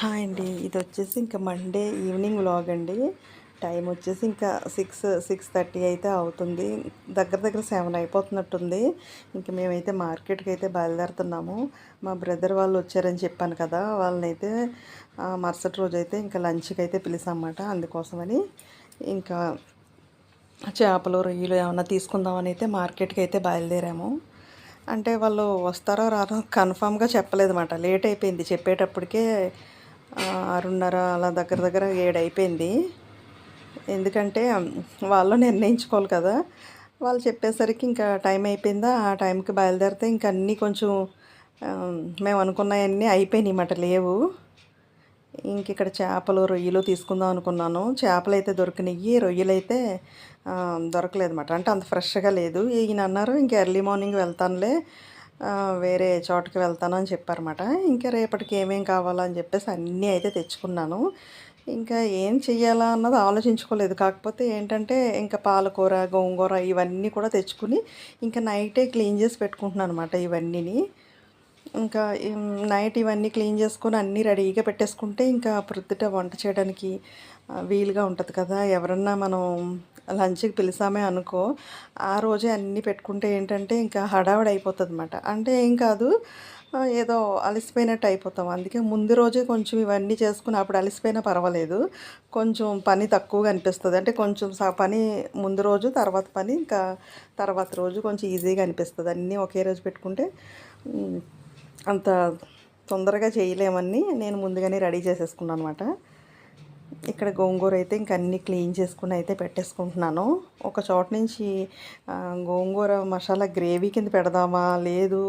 Hi అండి ఇది వచ్చేసి ఇంకా మండే ఈవినింగ్ వ్లాగ్ అండి. టైం వచ్చేసి ఇంకా సిక్స్ సిక్స్ థర్టీ అయితే అవుతుంది. దగ్గర దగ్గర సెవెన్ అయిపోతున్నట్టుంది. ఇంక మేమైతే మార్కెట్కి అయితే బయలుదేరుతున్నాము. మా బ్రదర్ వాళ్ళు వచ్చారని చెప్పాను కదా వాళ్ళనైతే మరుసటి రోజు అయితే ఇంకా లంచ్కి అయితే పిలిచామన్నమాట అందుకోసమని ఇంకా చేపలు రొయ్యలు ఏమైనా తీసుకుందామని అయితే మార్కెట్కి అయితే బయలుదేరాము. అంటే వాళ్ళు వస్తారో రారో కన్ఫామ్గా చెప్పలేదు అనమాట లేట్ అయిపోయింది. చెప్పేటప్పటికే ఆరున్నర అలా దగ్గర దగ్గర ఏడు అయిపోయింది ఎందుకంటే వాళ్ళు నిర్ణయించుకోవాలి కదా. వాళ్ళు చెప్పేసరికి ఇంకా టైం అయిపోయిందా? ఆ టైంకి బయలుదేరితే ఇంకా అన్నీ కొంచెం మేము అనుకున్నవన్నీ అయిపోయినాయి అన్నమాట లేవు. ఇంక ఇక్కడ చేపలు రొయ్యలు తీసుకుందాం అనుకున్నాను. చేపలు అయితే దొరికినాయి రొయ్యలు అయితే దొరకలేదు అనమాట అంటే అంత ఫ్రెష్గా లేదు. ఈయన అన్నారు ఇంక ఎర్లీ మార్నింగ్ వెళ్తానులే. వేరే చోటకి వెళ్తాను అని చెప్పారన్నమాట. ఇంకా రేపటికి ఏమేం కావాలని చెప్పేసి అన్నీ అయితే తెచ్చుకున్నాను. ఇంకా ఏం చెయ్యాలా అన్నది ఆలోచించుకోలేదు. కాకపోతే ఏంటంటే ఇంకా పాలకూర గోంగూర ఇవన్నీ కూడా తెచ్చుకుని ఇంకా నైటే క్లీన్ చేసి పెట్టుకుంటున్నాను అనమాట ఇవన్నీని. ఇంకా నైట్ ఇవన్నీ క్లీన్ చేసుకొని అన్నీ రెడీగా పెట్టేసుకుంటే ఇంకా ప్రొద్దుట వంట చేయడానికి వీలుగా ఉంటుంది కదా. ఎవరన్నా మనం లంచ్కి పిలిచామే అనుకో ఆ రోజే అన్నీ పెట్టుకుంటే ఏంటంటే ఇంకా హడావిడి అయిపోతుంది అనమాట అంటే ఏం కాదు ఏదో అలసిపోయినట్టు అయిపోతాం. అందుకే ముందు రోజే కొంచెం ఇవన్నీ చేసుకుని అప్పుడు అలసిపోయినా పర్వాలేదు. కొంచెం పని తక్కువగా అనిపిస్తుంది. అంటే కొంచెం స పని ముందు రోజు తర్వాత పని ఇంకా తర్వాత రోజు కొంచెం ఈజీగా అనిపిస్తుంది. అన్నీ ఒకే రోజు పెట్టుకుంటే అంత తొందరగా చేయలేమని నేను ముందుగానే రెడీ చేసేసుకున్నాను అనమాట ఇక్కడ గోంగూర అయితే ఇంక అన్నీ క్లీన్ చేసుకుని అయితే పెట్టేసుకుంటున్నాను. ఒక చోట నుంచి గోంగూర మసాలా గ్రేవీ కింద పెడదామా? లేదు.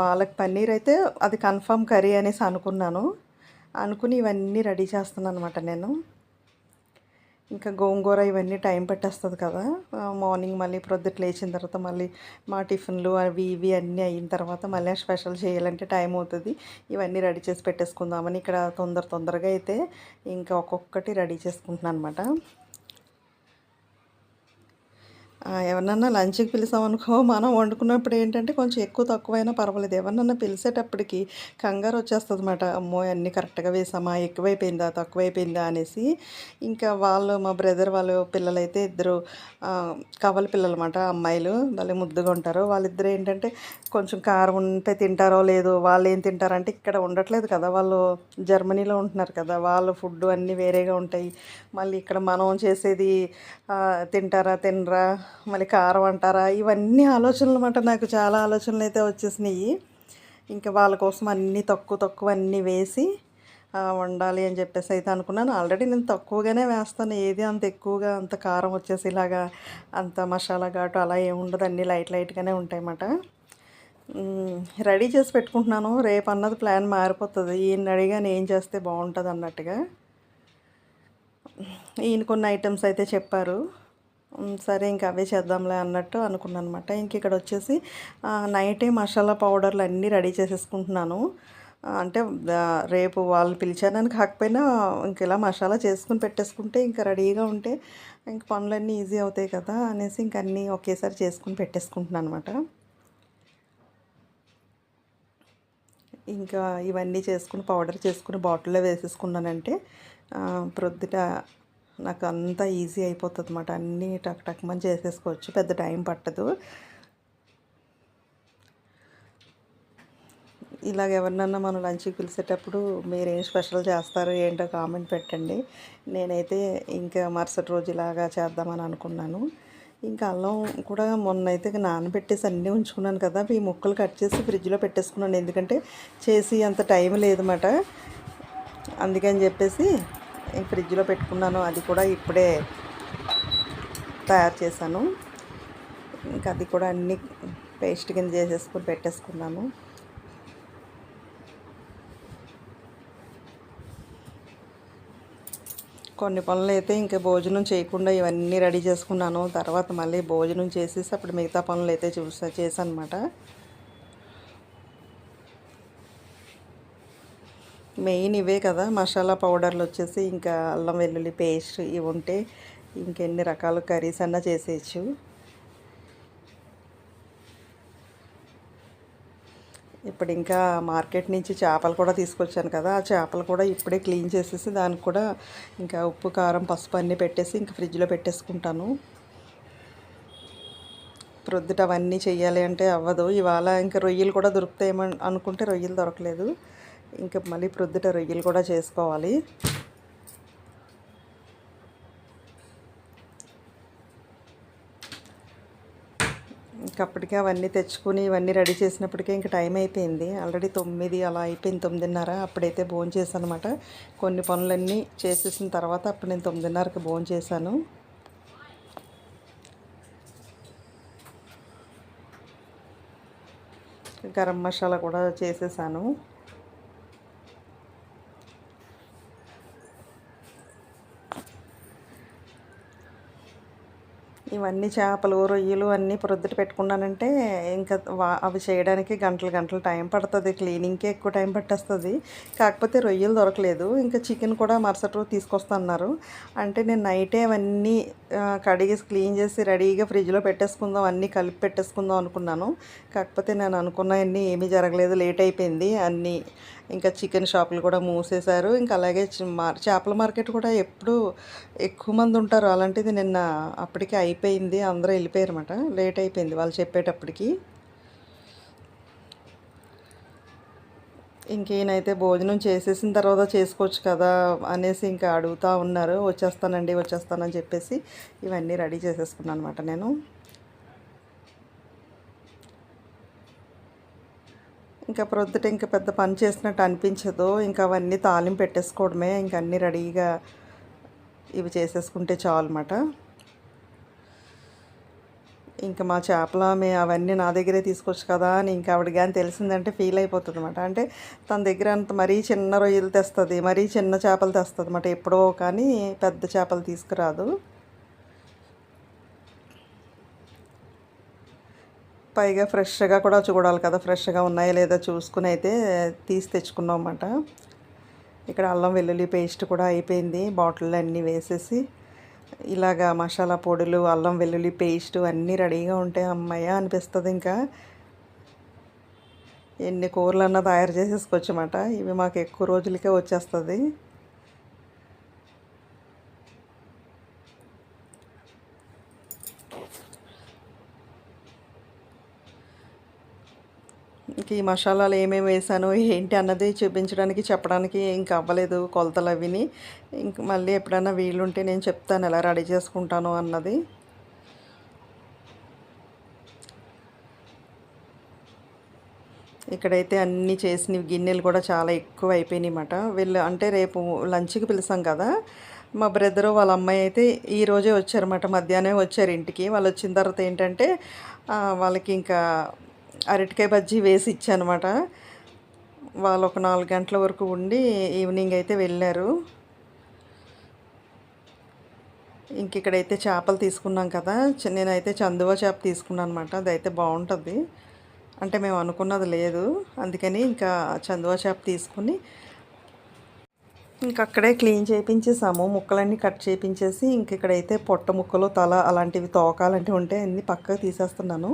పాలక్ పన్నీర్ అయితే అది కన్ఫర్మ్ కర్రీ అనేసి అనుకున్నాను. అనుకుని ఇవన్నీ రెడీ చేస్తున్నాను అనమాట నేను. ఇంకా గోంగూర ఇవన్నీ టైం పెట్టేస్తుంది కదా. మార్నింగ్ మళ్ళీ ప్రొద్దుట లేచిన తర్వాత మళ్ళీ మా టిఫిన్లు అవి ఇవి అన్నీ అయిన తర్వాత మళ్ళీ స్పెషల్ చేయాలంటే టైం అవుతుంది. ఇవన్నీ రెడీ చేసి పెట్టేసుకుందామని ఇక్కడ తొందర తొందరగా అయితే ఇంకా ఒక్కొక్కటి రెడీ చేసుకుంటున్నాను అనమాట ఎవరినన్నా లంచ్కి పిలిచామనుకో మనం వండుకున్నప్పుడు ఏంటంటే కొంచెం ఎక్కువ తక్కువైనా పర్వాలేదు. ఎవరినన్నా పిలిచేటప్పటికి కంగారు వచ్చేస్తుంది అనమాట అమ్మో అన్నీ కరెక్ట్గా వేసామా? ఎక్కువైపోయిందా? తక్కువైపోయిందా? అనేసి. ఇంకా వాళ్ళు మా బ్రదర్ వాళ్ళు పిల్లలైతే ఇద్దరు కవల పిల్లలు అనమాట అమ్మాయిలు. భలే ముద్దుగా ఉంటారు. వాళ్ళిద్దరు ఏంటంటే కొంచెం కారం ఉంటే తింటారో లేదో వాళ్ళు ఏం తింటారంటే ఇక్కడ ఉండట్లేదు కదా. వాళ్ళు జర్మనీలో ఉంటున్నారు కదా. వాళ్ళ ఫుడ్ అన్నీ వేరేగా ఉంటాయి. మళ్ళీ ఇక్కడ మనం చేసేది తింటారా తినరా? మళ్ళీ కారం అంటారా? ఇవన్నీ ఆలోచనలు అన్నమాట నాకు చాలా ఆలోచనలు అయితే వచ్చేసినాయి. ఇంకా వాళ్ళ కోసం అన్నీ తక్కువ తక్కువ అన్నీ వేసి వండాలి అని చెప్పేసి అయితే అనుకున్నాను. ఆల్రెడీ నేను తక్కువగానే వేస్తాను. ఏది అంత ఎక్కువగా అంత కారం వచ్చేసి ఇలాగా అంత మసాలా ఘాటు అలా ఏముండదు అన్నీ లైట్ లైట్గానే ఉంటాయి అన్నమాట రెడీ చేసి పెట్టుకుంటున్నాను. రేపు అన్నది ప్లాన్ మారిపోతుంది. ఈయన అడిగా నేను చేస్తే బాగుంటుంది అన్నట్టుగా. ఈయన కొన్ని ఐటమ్స్ అయితే చెప్పారు. సరే ఇంకా అవే చేద్దాంలే అన్నట్టు అనుకున్నాను అనమాట ఇంక ఇక్కడ వచ్చేసి నైటే మసాలా పౌడర్లు అన్నీ రెడీ చేసేసుకుంటున్నాను. అంటే రేపు వాళ్ళు పిలిచానని కాకపోయినా ఇంక ఇలా మసాలా చేసుకుని పెట్టేసుకుంటే ఇంకా రెడీగా ఉంటే ఇంక పనులన్నీ ఈజీ అవుతాయి కదా అనేసి ఇంక అన్నీ ఒకేసారి చేసుకుని పెట్టేసుకుంటున్నాను అనమాట ఇంకా ఇవన్నీ చేసుకుని పౌడర్ చేసుకుని బాటిల్లో వేసేసుకున్నానంటే ప్రొద్దుట నాకు అంతా ఈజీ అయిపోతుంది అనమాట అన్నీ టక్ టక్ చేసేసుకోవచ్చు. పెద్ద టైం పట్టదు. ఇలాగ ఎవరినన్నా మనం లంచ్కి పిలిచేటప్పుడు మీరేం స్పెషల్ చేస్తారు ఏంటో కామెంట్ పెట్టండి. నేనైతే ఇంకా మరుసటి రోజు ఇలాగా చేద్దామని అనుకున్నాను. ఇంకా అల్లం కూడా మొన్న అయితే నానబెట్టేసి అన్నీ ఉంచుకున్నాను కదా ఈ ముక్కలు కట్ చేసి ఫ్రిడ్జ్లో పెట్టేసుకున్నాను. ఎందుకంటే చేసి అంత టైం లేదన్నమాట. అందుకని చెప్పేసి ఫ్రిడ్జ్లో పెట్టుకున్నాను. అది కూడా ఇప్పుడే తయారు చేశాను. ఇంకా అది కూడా అన్నీ పేస్ట్ కింద చేసేసుకొని పెట్టేసుకున్నాను. కొన్ని పనులు అయితే ఇంకా భోజనం చేయకుండా ఇవన్నీ రెడీ చేసుకున్నాను. తర్వాత మళ్ళీ భోజనం చేసేసి అప్పుడు మిగతా పనులు అయితే చూసా చేశాను అనమాట మెయిన్ ఇవే కదా. మసాలా పౌడర్లు వచ్చేసి ఇంకా అల్లం వెల్లుల్లి పేస్ట్ ఇవి ఉంటే ఇంకెన్ని రకాల కర్రీస్ అన్నా చేసేయచ్చు. ఇప్పుడు ఇంకా మార్కెట్ నుంచి చేపలు కూడా తీసుకొచ్చాను కదా. ఆ చేపలు కూడా ఇప్పుడే క్లీన్ చేసేసి దానికి కూడా ఇంకా ఉప్పు కారం పసుపు అన్నీ పెట్టేసి ఇంకా ఫ్రిడ్జ్లో పెట్టేసుకుంటాను. ప్రొద్దుట అవన్నీ చేయాలి అంటే అవ్వదు. ఇవాళ ఇంకా రొయ్యలు కూడా దొరుకుతాయేమో అనుకుంటే రొయ్యలు దొరకలేదు. ఇంకా మళ్ళీ ప్రొద్దుట రొయ్యలు కూడా చేసుకోవాలి. ఇంక అప్పటికే అవన్నీ తెచ్చుకుని ఇవన్నీ రెడీ చేసినప్పటికే ఇంకా టైం అయిపోయింది. ఆల్రెడీ తొమ్మిది అలా అయిపోయింది తొమ్మిదిన్నర. అప్పుడైతే భోజనం చేశాను అనమాట కొన్ని పనులన్నీ చేసేసిన తర్వాత అప్పుడు నేను తొమ్మిదిన్నరకి భోజనం చేశాను. గరం మసాలా కూడా చేసేసాను. ఇవన్నీ చేపలు రొయ్యలు అన్నీ ప్రొద్దుట పెట్టుకున్నానంటే ఇంకా వా అవి చేయడానికి గంటలు గంటలు టైం పడుతుంది. క్లీనింగ్కే ఎక్కువ టైం పట్టేస్తుంది. కాకపోతే రొయ్యలు దొరకలేదు. ఇంకా చికెన్ కూడా మరుసటి రోజు తీసుకొస్తున్నారు అంటే నేను నైటే అవన్నీ కడిగేసి క్లీన్ చేసి రెడీగా ఫ్రిడ్జ్లో పెట్టేసుకుందాం అన్నీ కలిపి పెట్టేసుకుందాం అనుకున్నాను. కాకపోతే నేను అనుకున్నవన్నీ ఏమీ జరగలేదు. లేట్ అయిపోయింది. అన్నీ ఇంకా చికెన్ షాపులు కూడా మూసేశారు. ఇంకా అలాగే చేపల మార్కెట్ కూడా ఎప్పుడు ఎక్కువ మంది ఉంటారు. అలాంటిది నిన్న అప్పటికే అయిపోయింది. అందరూ వెళ్ళిపోయారు అనమాట లేట్ అయిపోయింది వాళ్ళు చెప్పేటప్పటికి. ఇంకేనైతే భోజనం చేసేసిన తర్వాత చేసుకోవచ్చు కదా అనేసి ఇంకా అడుగుతూ ఉన్నారు. వచ్చేస్తానండి వచ్చేస్తానని చెప్పేసి ఇవన్నీ రెడీ చేసేసుకున్నాను అనమాట నేను. ఇంకా ప్రొద్దుట ఇంకా పెద్ద పని చేసినట్టు అనిపించదు ఇంకా అవన్నీ తాలింపు పెట్టేసుకోవడమే ఇంకా అన్నీ రెడీగా ఇవి చేసేసుకుంటే చాలు అన్నమాట. ఇంకా మా చేపల మే అవన్నీ నా దగ్గరే తీసుకోవచ్చు కదా అని ఇంకా ఆవిడ కానీ తెలిసిందంటే ఫీల్ అయిపోతుంది అనమాట అంటే తన దగ్గర అంత మరీ చిన్న రొయ్యలు తెస్తుంది మరీ చిన్న చేపలు తెస్తుంది అనమాట ఎప్పుడో కానీ పెద్ద చేపలు తీసుకురాదు. పైగా ఫ్రెష్గా కూడా చూడాలి కదా ఫ్రెష్గా ఉన్నాయా లేదా చూసుకుని అయితే తీసి తెచ్చుకున్నాం అన్నమాట. ఇక్కడ అల్లం వెల్లుల్లి పేస్ట్ కూడా అయిపోయింది. బాటిల్ అన్నీ వేసేసి ఇలాగా మసాలా పొడులు అల్లం వెల్లుల్లి పేస్ట్ అన్నీ రెడీగా ఉంటే అమ్మయ్య అనిపిస్తుంది ఇంకా. ఎన్ని కూరలన్నా తయారు చేసేసుకోవచ్చు అన్నమాట ఇవి మాకు ఎక్కువ రోజులకే వచ్చేస్తుంది. ఈ మసాలాలు ఏమేమి వేసాను ఏంటి అన్నది చూపించడానికి చెప్పడానికి ఇంకా అవ్వలేదు కొలతలు అవిని. ఇంక మళ్ళీ ఎప్పుడైనా వీలుంటే నేను చెప్తాను ఎలా రెడీ చేసుకుంటాను అన్నది. ఇక్కడైతే అన్నీ చేసిన గిన్నెలు కూడా చాలా ఎక్కువ అయిపోయినాయి అన్నమాట. వీళ్ళు అంటే రేపు లంచ్కి పిలిచాం కదా. మా బ్రదరు వాళ్ళ అమ్మాయి అయితే ఈ రోజే వచ్చారన్నమాట. మధ్యాహ్నం వచ్చారు ఇంటికి. వాళ్ళు వచ్చిన తర్వాత ఏంటంటే వాళ్ళకి ఇంకా అరటికాయ బజ్జీ వేసి ఇచ్చానమాట. వాళ్ళు ఒక నాలుగు గంటల వరకు ఉండి ఈవినింగ్ అయితే వెళ్ళారు. ఇంక ఇక్కడైతే చేపలు తీసుకున్నాం కదా. చ- నేనైతే చందువ చేప తీసుకున్నాను అనమాట అదైతే బాగుంటుంది. అంటే మేము అనుకున్నది లేదు. అందుకని ఇంకా చందువ చేప తీసుకుని ఇంక అక్కడే క్లీన్ చేయించేసాము ముక్కలన్నీ కట్ చేయించేసి ఇంక ఇక్కడైతే పొట్ట ముక్కలు తల అలాంటివి తోకాలంటివి ఉంటే అన్నీ పక్కకు తీసేస్తున్నాను.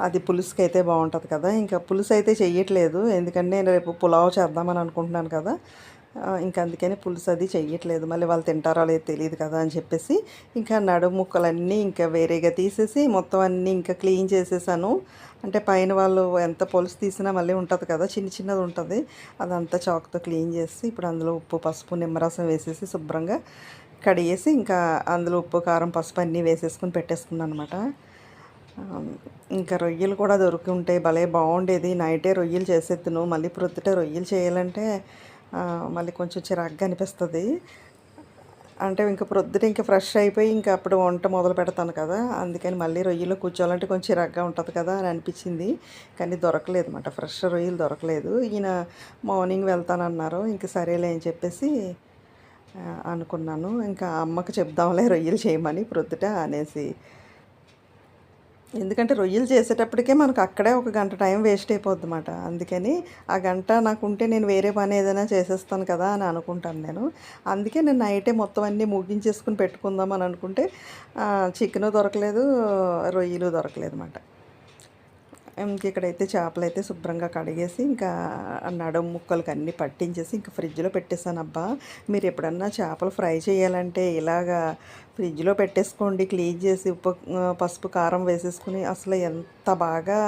అది పులుసుకి అయితే బాగుంటుంది కదా. ఇంకా పులుసు అయితే చెయ్యట్లేదు. ఎందుకంటే నేను రేపు పులావ్ చేద్దామని అనుకుంటున్నాను కదా. ఇంకా అందుకని పులుసు అది చెయ్యట్లేదు. మళ్ళీ వాళ్ళు తింటారో లేదో తెలియదు కదా అని చెప్పేసి ఇంకా నడుము ముక్కలన్నీ ఇంకా వేరేగా తీసేసి మొత్తం అన్నీ ఇంకా క్లీన్ చేసేసాను. అంటే పైన వాళ్ళు ఎంత పులుసు తీసినా మళ్ళీ ఉంటుంది కదా చిన్న చిన్నది ఉంటుంది. అదంతా చాక్తో క్లీన్ చేసి ఇప్పుడు అందులో ఉప్పు పసుపు నిమ్మరసం వేసేసి శుభ్రంగా కడిగేసి ఇంకా అందులో ఉప్పు కారం పసుపు అన్నీ వేసేసుకుని పెట్టేసుకున్నాను అనమాట ఇంకా రొయ్యలు కూడా దొరుకుంటే భలే బాగుండేది. నైటే రొయ్యలు చేసేద్దును మళ్ళీ ప్రొద్దుటే రొయ్యలు చేయాలంటే మళ్ళీ కొంచెం చిరాగ్గా అనిపిస్తుంది. అంటే ఇంకా ప్రొద్దున ఇంకా ఫ్రెష్ అయిపోయి ఇంకా అప్పుడు వంట మొదలు పెడతాను కదా అందుకని మళ్ళీ రొయ్యలు కూర్చోవాలంటే కొంచెం చిరాగ్గా ఉంటుంది కదా అని అనిపించింది. కానీ దొరకలేదు అనమాట ఫ్రెష్ రొయ్యలు దొరకలేదు. ఈయన మార్నింగ్ వెళ్తానన్నారు ఇంక సరేలే అని చెప్పేసి అనుకున్నాను. ఇంకా అమ్మకు చెప్దాంలే రొయ్యలు చేయమని ప్రొద్దుట అనేసి ఎందుకంటే రొయ్యలు చేసేటప్పటికే మనకు అక్కడే ఒక గంట టైం వేస్ట్ అయిపోద్ది అనమాట అందుకని ఆ గంట నాకు ఉంటే నేను వేరే పని ఏదైనా చేసేస్తాను కదా అని అనుకుంటాను నేను. అందుకే నేను నైటే మొత్తం అన్నీ ముగించేసుకుని పెట్టుకుందాం అని అనుకుంటే చికెన్ దొరకలేదు రొయ్యలు దొరకలేదు అనమాట ఇంక ఇక్కడైతే చేపలు అయితే శుభ్రంగా కడిగేసి ఇంకా నడుము ముక్కలకి అన్నీ పట్టించేసి ఇంకా ఫ్రిడ్జ్లో పెట్టేశాను. అబ్బా మీరు ఎప్పుడన్నా చేపలు ఫ్రై చేయాలంటే ఇలాగా ఫ్రిడ్జ్లో పెట్టేసుకోండి. క్లీన్ చేసి ఉప్పు పసుపు కారం వేసేసుకుని అసలు ఎంత బాగా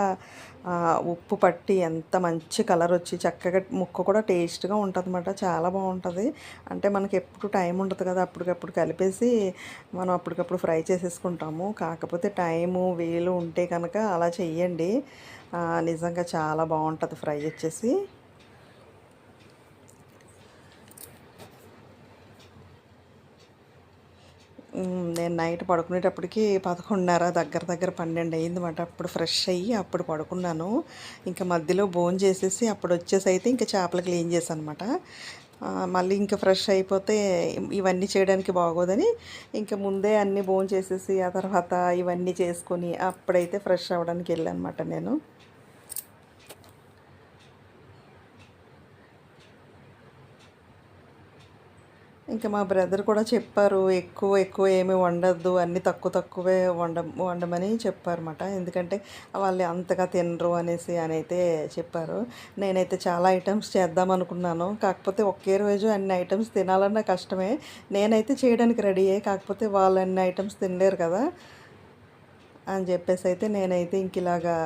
ఉప్పు పట్టి ఎంత మంచి కలర్ వచ్చి చక్కగా ముక్క కూడా టేస్ట్గా ఉంటుంది అన్నమాట చాలా బాగుంటుంది. అంటే మనకి ఎప్పుడు టైం ఉంటుంది కదా అప్పటికప్పుడు కలిపేసి మనం అప్పటికప్పుడు ఫ్రై చేసేసుకుంటాము. కాకపోతే టైము వీలు ఉంటే కనుక అలా చెయ్యండి. నిజంగా చాలా బాగుంటుంది ఫ్రై వచ్చేసి. నేను నైట్ పడుకునేటప్పటికి పదకొండున్నర దగ్గర దగ్గర పన్నెండు అయింది అప్పుడు ఫ్రెష్ అయ్యి అప్పుడు పడుకున్నాను. ఇంకా మధ్యలో బోన్ చేసేసి అప్పుడు వచ్చేసి అయితే ఇంకా చేపలు క్లీన్ చేశాను అనమాట మళ్ళీ ఇంకా ఫ్రెష్ అయిపోతే ఇవన్నీ చేయడానికి బాగోదని ఇంకా ముందే అన్నీ బోన్ చేసేసి ఆ తర్వాత ఇవన్నీ చేసుకొని అప్పుడైతే ఫ్రెష్ అవ్వడానికి వెళ్ళాను అనమాట నేను. ఇంకా మా బ్రదర్ కూడా చెప్పారు ఎక్కువ ఎక్కువ ఏమి వండద్దు అన్నీ తక్కువ తక్కువే వండ వండమని చెప్పారన్నమాట. ఎందుకంటే వాళ్ళు అంతగా తినరు అనేసి అని అయితే చెప్పారు. నేనైతే చాలా ఐటమ్స్ చేద్దాం అనుకున్నాను. కాకపోతే ఒకే రోజు అన్ని ఐటమ్స్ తినాలన్నా కష్టమే. నేనైతే చేయడానికి రెడీయే కాకపోతే వాళ్ళు అన్ని ఐటమ్స్ తినలేరు కదా అని చెప్పేసి అయితే నేనైతే ఇంక ఇలాగా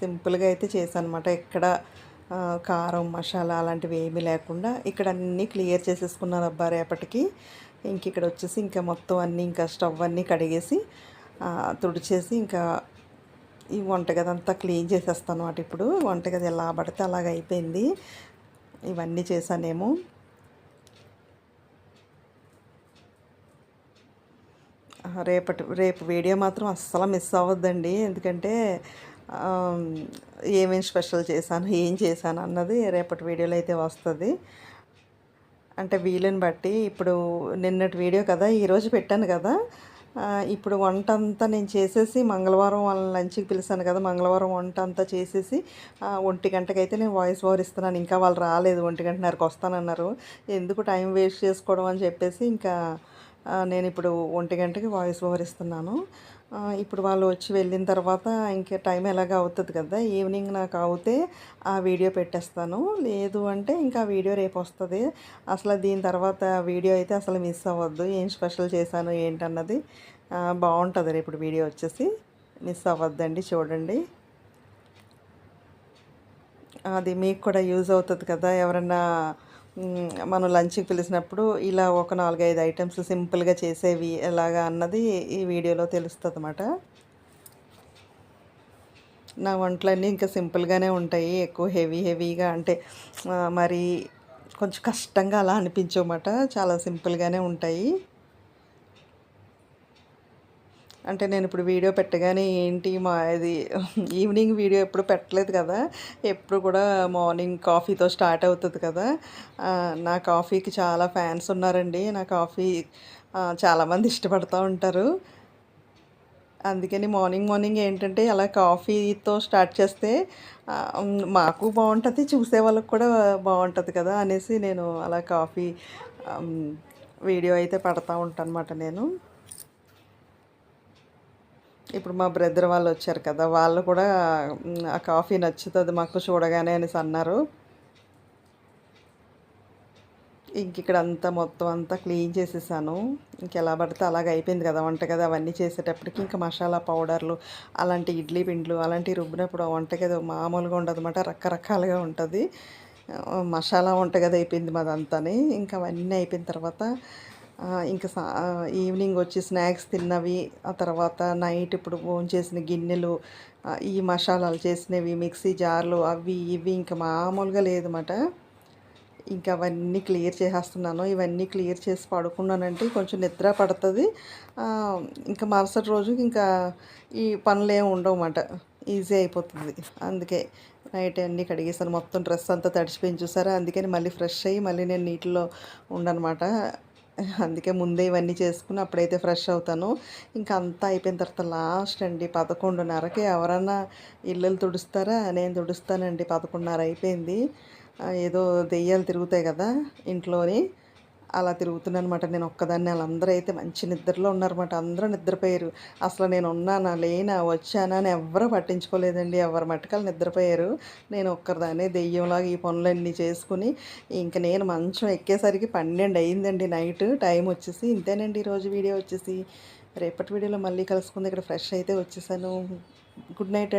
సింపుల్గా అయితే చేశాను అనమాట ఎక్కడ కారం మసాలా అలాంటివి ఏమీ లేకుండా ఇక్కడ అన్నీ క్లియర్ చేసేసుకున్నాను అబ్బా రేపటికి. ఇంక ఇక్కడ వచ్చేసి ఇంకా మొత్తం అన్నీ ఇంకా స్టవ్ అన్నీ కడిగేసి తుడిచేసి ఇంకా ఈ వంటగది అంతా క్లీన్ చేసేస్తాను అన్నమాట ఇప్పుడు. వంటగది ఎలా పడితే అలాగ అయిపోయింది. ఇవన్నీ చేశానేమో. రేపటి రేపు వీడియో మాత్రం అస్సలు మిస్ అవ్వద్దండి. ఎందుకంటే ఏమేం స్పెషల్ చేశాను ఏం చేశాను అన్నది రేపటి వీడియోలో అయితే వస్తుంది. అంటే వీలుని బట్టి ఇప్పుడు నిన్నటి వీడియో కదా ఈరోజు పెట్టాను కదా. ఇప్పుడు వంట అంతా నేను చేసేసి మంగళవారం వాళ్ళ లంచ్కి పిలిచాను కదా మంగళవారం వంట అంతా చేసేసి ఒంటి గంటకి అయితే నేను వాయిస్ ఓవర్ ఇస్తున్నాను. ఇంకా వాళ్ళు రాలేదు ఒంటి గంటన్నరకు వస్తానన్నారు. ఎందుకు టైం వేస్ట్ చేసుకోవడం అని చెప్పేసి ఇంకా నేను ఇప్పుడు ఒంటి గంటకి వాయిస్ ఓవర్ ఇస్తున్నాను ఇప్పుడు వాళ్ళు వచ్చి వెళ్ళిన తర్వాత ఇంకా టైం ఎలాగ అవుతుంది కదా ఈవినింగ్ నాకు అవుతే ఆ వీడియో పెట్టేస్తాను. లేదు అంటే ఇంకా వీడియో రేపు వస్తుంది. అసలు దీని తర్వాత వీడియో అయితే అసలు మిస్ అవ్వద్దు. ఏం స్పెషల్ చేశాను ఏంటన్నది బాగుంటుంది రేపు వీడియో వచ్చేసి. మిస్ అవ్వద్దండి చూడండి. అది మీకు కూడా యూజ్ అవుతుంది కదా ఎవరన్నా మనం లంచ్కి పిలిచినప్పుడు ఇలా ఒక నాలుగైదు ఐటమ్స్ సింపుల్గా చేసేవి ఎలాగా అన్నది ఈ వీడియోలో తెలుస్తుంది అన్నమాట నా వంటలన్నీ ఇంకా సింపుల్గానే ఉంటాయి ఎక్కువ హెవీ హెవీగా అంటే మరి కొంచెం కష్టంగా అలా అనిపించమాట చాలా సింపుల్గానే ఉంటాయి. అంటే నేను ఇప్పుడు వీడియో పెట్టగానే ఏంటి మా ఇది ఈవినింగ్ వీడియో ఎప్పుడు పెట్టలేదు కదా ఎప్పుడు కూడా మార్నింగ్ కాఫీతో స్టార్ట్ అవుతుంది కదా. నా కాఫీకి చాలా ఫ్యాన్స్ ఉన్నారండి నా కాఫీ చాలామంది ఇష్టపడుతూ ఉంటారు. అందుకని మార్నింగ్ మార్నింగ్ ఏంటంటే అలా కాఫీతో స్టార్ట్ చేస్తే మాకు బాగుంటుంది చూసే వాళ్ళకి కూడా బాగుంటుంది కదా అనేసి నేను అలా కాఫీ వీడియో అయితే పడతా ఉంటానమాట నేను. ఇప్పుడు మా బ్రదర్ వాళ్ళు వచ్చారు కదా వాళ్ళు కూడా ఆ కాఫీ నచ్చుతుంది మాకు చూడగానే అనేసి అన్నారు. ఇంక ఇక్కడ అంతా మొత్తం అంతా క్లీన్ చేసేసాను. ఇంక ఎలా పడితే అలాగ అయిపోయింది కదా వంటగది అవన్నీ చేసేటప్పటికి ఇంకా మసాలా పౌడర్లు అలాంటి ఇడ్లీ పిండ్లు అలాంటివి రుబ్బినప్పుడు వంటగది మామూలుగా ఉండదు అనమాట రకరకాలుగా ఉంటుంది. మసాలా వంటగది అయిపోయింది మాదంతాని. ఇంకా అవన్నీ అయిపోయిన తర్వాత ఇంకా ఈవినింగ్ వచ్చి స్నాక్స్ తిన్నవి ఆ తర్వాత నైట్ ఇప్పుడు భోజనం చేసిన గిన్నెలు ఈ మసాలాలు చేసినవి మిక్సీ జార్లు అవి ఇవి ఇంకా మామూలుగా లేదన్నమాట. ఇంకా అవన్నీ క్లియర్ చేసేస్తున్నాను. ఇవన్నీ క్లియర్ చేసి పడుకున్నానంటే కొంచెం నిద్ర పడుతుంది. ఇంకా మరుసటి రోజు ఇంకా ఈ పనులు ఏమి ఉండవన్నమాట ఈజీ అయిపోతుంది. అందుకే నైట్ అన్నీ కడిగేసాను. మొత్తం డ్రెస్ అంతా తడిచిపోయింది చూసారా? అందుకని మళ్ళీ ఫ్రెష్ అయ్యి మళ్ళీ నేను నీటిలో ఉండనమాట అందుకే ముందే ఇవన్నీ చేసుకుని అప్పుడైతే ఫ్రెష్ అవుతాను. ఇంకా అంతా అయిపోయిన తర్వాత లాస్ట్ అండి పదకొండున్నరకి ఎవరన్నా ఇల్లులు తుడుస్తారా? నేను తుడుస్తానండి. పదకొండున్నర అయిపోయింది. ఏదో దెయ్యాలు తిరుగుతాయి కదా ఇంట్లోని. అలా తిరుగుతున్నాను అనమాట నేను ఒక్కదాన్ని వాళ్ళందరూ అయితే మంచి నిద్రలో ఉన్నారన్నమాట. అందరూ నిద్రపోయారు. అసలు నేను ఉన్నానా లేనా వచ్చానా అని ఎవరూ పట్టించుకోలేదండి. ఎవరి మట్టుకలు నిద్రపోయారు. నేను ఒక్కరిదానే దెయ్యంలాగా ఈ పనులన్నీ చేసుకుని ఇంక నేను మంచం ఎక్కేసరికి పన్నెండు అయిందండి నైట్. టైం వచ్చేసి ఇంతేనండి ఈరోజు వీడియో వచ్చేసి. రేపటి వీడియోలో మళ్ళీ కలుసుకుంది. ఇక్కడ ఫ్రెష్ అయితే వచ్చేసాను. గుడ్ నైట్ అండి.